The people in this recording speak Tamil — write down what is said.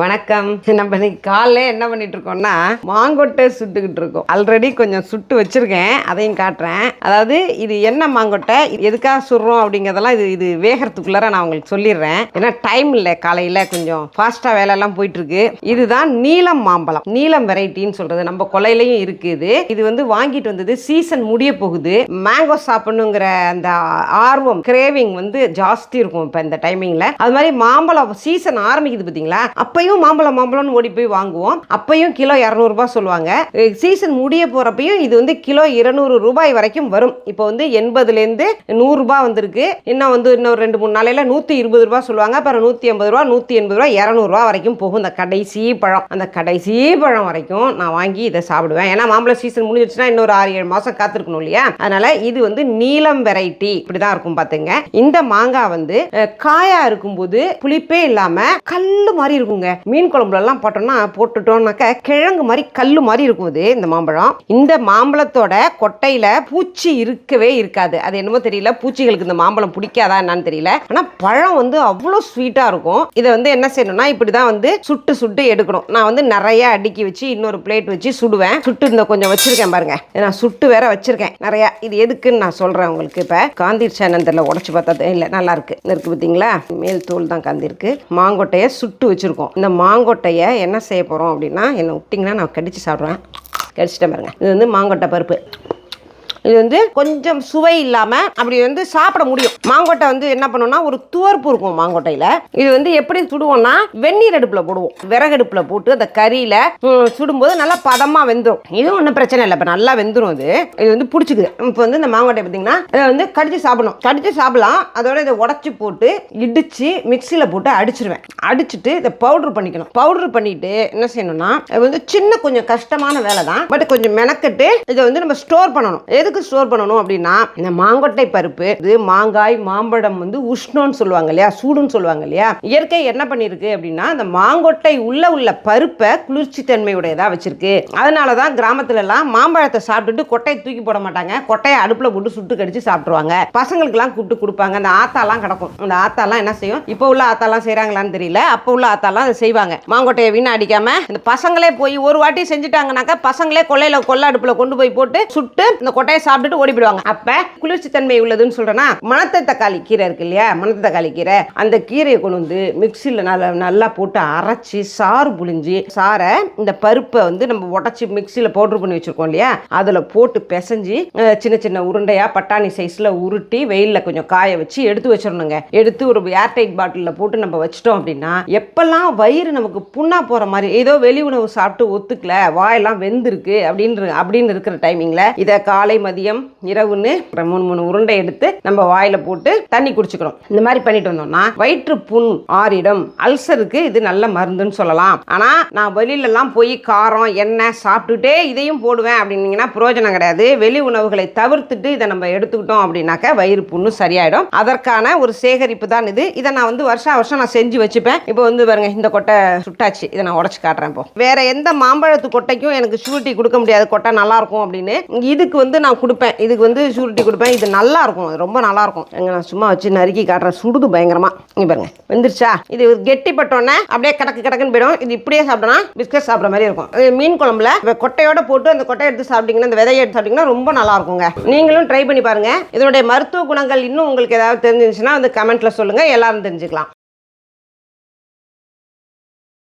வணக்கம். நம்ம இன்னைக்கு காலைல என்ன பண்ணிட்டு இருக்கோம்னா மாங்கொட்டை சுட்டுக்கிட்டு இருக்கோம். ஆல்ரெடி கொஞ்சம் சுட்டு வச்சிருக்கேன். அதையும் காட்டுறேன். அதாவது இது என்ன மாங்கொட்டை? எதுக்காக சுடுறோம் அப்படிங்கிறதெல்லாம் இது இது வேகிறதுக்குள்ளார நான் உங்களுக்கு சொல்லிடுறேன். ஏன்னா டைம் இல்லை. காலையில் கொஞ்சம் ஃபாஸ்ட்டாக வேலையெல்லாம் போயிட்டு இருக்கு இதுதான் நீலம் மாம்பழம். நீலம் வெரைட்டின்னு சொல்றது நம்ம கொலையிலையும் இருக்குது இது. வந்து வாங்கிட்டு வந்தது சீசன் முடிய போகுது. மேங்கோ சாப்பிடணுங்கிற அந்த ஆர்வம் கிரேவிங் வந்து ஜாஸ்தி இருக்கும் இப்போ இந்த டைமிங்கில் அது மாதிரி மாம்பழம் சீசன் ஆரம்பிக்குது பார்த்தீங்களா அப்போ அப்பையும் மாம்பழம் மாம்பழம்னு ஓடி போய் வாங்குவோம். அப்பையும் கிலோ இரநூறுபா சொல்லுவாங்க. சீசன் முடிய போகிறப்பையும் இது வந்து கிலோ இருநூறு ரூபாய் வரைக்கும் வரும். இப்போ வந்து எண்பதுலேருந்து நூறுரூபா வந்திருக்கு. இன்னும் வந்து இன்னும் ரெண்டு மூணு நாளையில் நூற்றி இருபது ரூபா சொல்லுவாங்க. அப்புறம் நூற்றி ஐம்பது ரூபா நூற்றி எண்பது ரூபா இரநூறுவா வரைக்கும் போகும் இந்த கடைசி பழம். அந்த கடைசி பழம் வரைக்கும் நான் வாங்கி இதை சாப்பிடுவேன். ஏன்னா மாம்பழம் சீசன் முடிஞ்சிருச்சுன்னா இன்னொரு ஆறு ஏழு மாதம் காத்திருக்கணும் இல்லையா? அதனால இது வந்து நீலம் வெரைட்டி இப்படி தான் இருக்கும் பார்த்துங்க இந்த மாங்காய் வந்து காயாக காயா இருக்கும்போது புளிப்பே இல்லாமல் கல் மாதிரி இருக்குங்க. மீன் குழம்புலலாம் போட்டோம்னா போட்டுட்டோம்னாக்க கிழங்கு மாதிரி கல் மாதிரி இருக்கும் இது இந்த மாம்பழம். இந்த மாம்பழத்தோட கொட்டையில் பூச்சி இருக்கவே இருக்காது. அது என்னமோ தெரியல பூச்சிகளுக்கு இந்த மாம்பழம் பிடிக்காதா என்னன்னு தெரியல. ஆனால் பழம் வந்து அவ்வளோ ஸ்வீட்டாக இருக்கும். இதை வந்து என்ன செய்யணும்னா இப்படி தான் வந்து சுட்டு சுட்டு எடுக்கணும். நான் வந்து நிறைய அடுக்கி வச்சு இன்னொரு பிளேட் வச்சு சுடுவேன். சுட்டு இந்த கொஞ்சம் வச்சுருக்கேன் பாருங்க. நான் சுட்டு வேற வச்சிருக்கேன். நிறைய. இது எதுக்குன்னு நான் சொல்கிறேன் உங்களுக்கு இப்போ. காந்தீர் சேனந்தரில் உடச்சி பார்த்தா இல்லை நல்லா இருக்கு. இருக்கு பார்த்தீங்களா? மேல் தோல் தான் காந்திருக்கு. மாங்கொட்டையை சுட்டு வச்சிருக்கோம். இந்த மாங்கொட்டையை என்ன செய்ய போகிறோம் அப்படின்னா என்னை விட்டிங்கன்னா நான் கடித்து சாப்பிடுவேன். கடிச்சிட்டேன் பாருங்கள் இது வந்து மாங்கொட்டை பருப்பு. இது வந்து கொஞ்சம் சுவை இல்லாமல் அப்படி வந்து சாப்பிட முடியும். மாங்கொட்டை வந்து என்ன பண்ணோம்னா ஒரு துவர்ப்பு இருக்கும் மாங்கொட்டையில். இது வந்து எப்படி சுடுவோம்னா வெந்நீர் அடுப்பில் போடுவோம். விறகு அடுப்பில் போட்டு அந்த கறியில் சுடும்போது நல்லா பதமாக வெந்துடும் இது ஒன்றும் பிரச்சனை இல்லை. இப்போ நல்லா வெந்துடும் அது இது வந்து பிடிச்சிக்குது. இப்போ வந்து இந்த மாங்கொட்டை பார்த்தீங்கன்னா இதை வந்து கடிச்சு சாப்பிடணும். கடிச்சு சாப்பிடலாம். அதோட இதை உடச்சி போட்டு இடிச்சு மிக்சியில் போட்டு அடிச்சிருவேன். அடிச்சுட்டு இதை பவுடர் பண்ணிக்கணும். பவுடர் பண்ணிட்டு என்ன செய்யணும்னா இது வந்து சின்ன கொஞ்சம் கஷ்டமான வேலை தான் பட் கொஞ்சம் மெனக்கட்டு இதை வந்து நம்ம ஸ்டோர் பண்ணணும். எது எதுக்கு ஸ்டோர் பண்ணணும் அப்படின்னா இந்த மாங்கொட்டை பருப்பு இது மாங்காய் மாம்பழம் வந்து உஷ்ணம்னு சொல்லுவாங்க இல்லையா? சூடுன்னு சொல்லுவாங்க இல்லையா? இயற்கை என்ன பண்ணியிருக்கு அப்படின்னா அந்த மாங்கொட்டை உள்ள உள்ள பருப்பை குளிர்ச்சி தன்மையுடையதாக வச்சிருக்கு. அதனால தான் கிராமத்துல எல்லாம் மாம்பழத்தை சாப்பிட்டுட்டு கொட்டையை தூக்கி போட மாட்டாங்க. கொட்டையை அடுப்புல போட்டு சுட்டு கடிச்சு சாப்பிட்ருவாங்க பசங்களுக்குலாம் கூப்பிட்டு கொடுப்பாங்க. அந்த ஆத்தாலாம் கிடக்கும். அந்த ஆத்தாலாம் என்ன செய்யும்? இப்போ உள்ள ஆத்தாலாம் செய்கிறாங்களான்னு தெரியல. அப்போ உள்ள ஆத்தாலாம் அதை செய்வாங்க. மாங்கொட்டையை வீணா அடிக்காம இந்த பசங்களே போய் ஒரு வாட்டி செஞ்சுட்டாங்கனாக்கா பசங்களே கொள்ளையில கொள்ள அடுப்புல கொண்டு போய் போட்டு சுட்டு இந்த கொட்டையை சாப்பிட்டுட்டு ஓடி போயிடுவாங்க அப்ப குளிர்ச்சி தன்மை உள்ளதுன்னு சொல்றேன்னா மணத்த தக்காளி கீரை இருக்கு இல்லையா? மணத்த தக்காளி கீரை. அந்த கீரையை கொண்டு வந்து மிக்சியில் நல்லா நல்லா போட்டு அரைச்சி சாறு புழிஞ்சு சாரை இந்த பருப்பை வந்து நம்ம உடச்சி மிக்சியில் பவுடர் பண்ணி வச்சிருக்கோம் இல்லையா? அதில் போட்டு பிசைஞ்சு சின்ன சின்ன உருண்டையாக பட்டாணி சைஸில் உருட்டி வெயிலில் கொஞ்சம் காய வச்சு எடுத்து வச்சிடணுங்க எடுத்து ஒரு ஏர்டைட் பாட்டிலில் போட்டு நம்ம வச்சிட்டோம் அப்படின்னா எப்பெல்லாம் வயிறு நமக்கு புண்ணா போகிற மாதிரி ஏதோ வெளி உணவு சாப்பிட்டு ஒத்துக்கல வாயெல்லாம் வெந்திருக்கு அப்படின்னு அப்படின்னு இருக்கிற டைமிங்கில் இதை காலை மதியம் இரவுன்னு ஒரு மூணு மூணு உருண்டை எடுத்து நம்ம வாயில போட்டு தண்ணி குடிச்சுக்கணும். இந்த மாதிரி பண்ணிட்டு வந்தோம்னா வயிற்று புண் ஆறிடும். அல்சருக்கு இது நல்ல மருந்துன்னு சொல்லலாம். ஆனா நான் வெளியில எல்லாம் போய் காரம் எண்ணெய் சாப்பிட்டுட்டே இதையும் போடுவேன் அப்படின்னீங்கன்னா பிரயோஜனம் கிடையாது. வெளி உணவுகளை தவிர்த்துட்டு இதை நம்ம எடுத்துக்கிட்டோம் அப்படின்னாக்க வயிறு புண்ணு சரியாயிடும். அதற்கான ஒரு சேகரிப்பு தான் இது. இதை நான் வந்து வருஷம் வருஷம் நான் செஞ்சு வச்சுப்பேன். இப்போ வந்து பாருங்க இந்த கொட்டை சுட்டாச்சு. இதை நான் உடச்சு காட்டுறேன் இப்போ வேற எந்த மாம்பழத்து கொட்டைக்கும் எனக்கு ஷூரிட்டி கொடுக்க முடியாது. கொட்டை நல்லா இருக்கும் அப்படின்னு. இதுக்கு வந்து நான் கொடுப்பேன். இதுக்கு வந்து ஷூரிட்டி கொடுப்பேன். இது நல்லா இருக்கும் ரொம்ப நல்லா இருக்கும் எங்க நான் சும்மா வச்சு நறுக்கி காட்டுறேன் சுடுது பயங்கரமா. இங்க பாருங்க. வெந்துருச்சா? இது கெட்டி பட்டோன்னே அப்படியே கிடக்கு கிடக்குன்னு போயிடும். இது இப்படியே சாப்பிட்டோம்னா பிஸ்கட் சாப்பிட்ற மாதிரி இருக்கும். மீன் குழம்புல கொட்டையோட போட்டு அந்த கொட்டையை எடுத்து சாப்பிட்டீங்கன்னா அந்த விதையை எடுத்து சாப்பிட்டீங்கன்னா ரொம்ப நல்லா இருக்குங்க நீங்களும் ட்ரை பண்ணி பாருங்க. இதனுடைய மருத்துவ குணங்கள் இன்னும் உங்களுக்கு ஏதாவது தெரிஞ்சிருந்துச்சுன்னா வந்து கமெண்ட்ல சொல்லுங்க. எல்லாரும் தெரிஞ்சுக்கலாம்.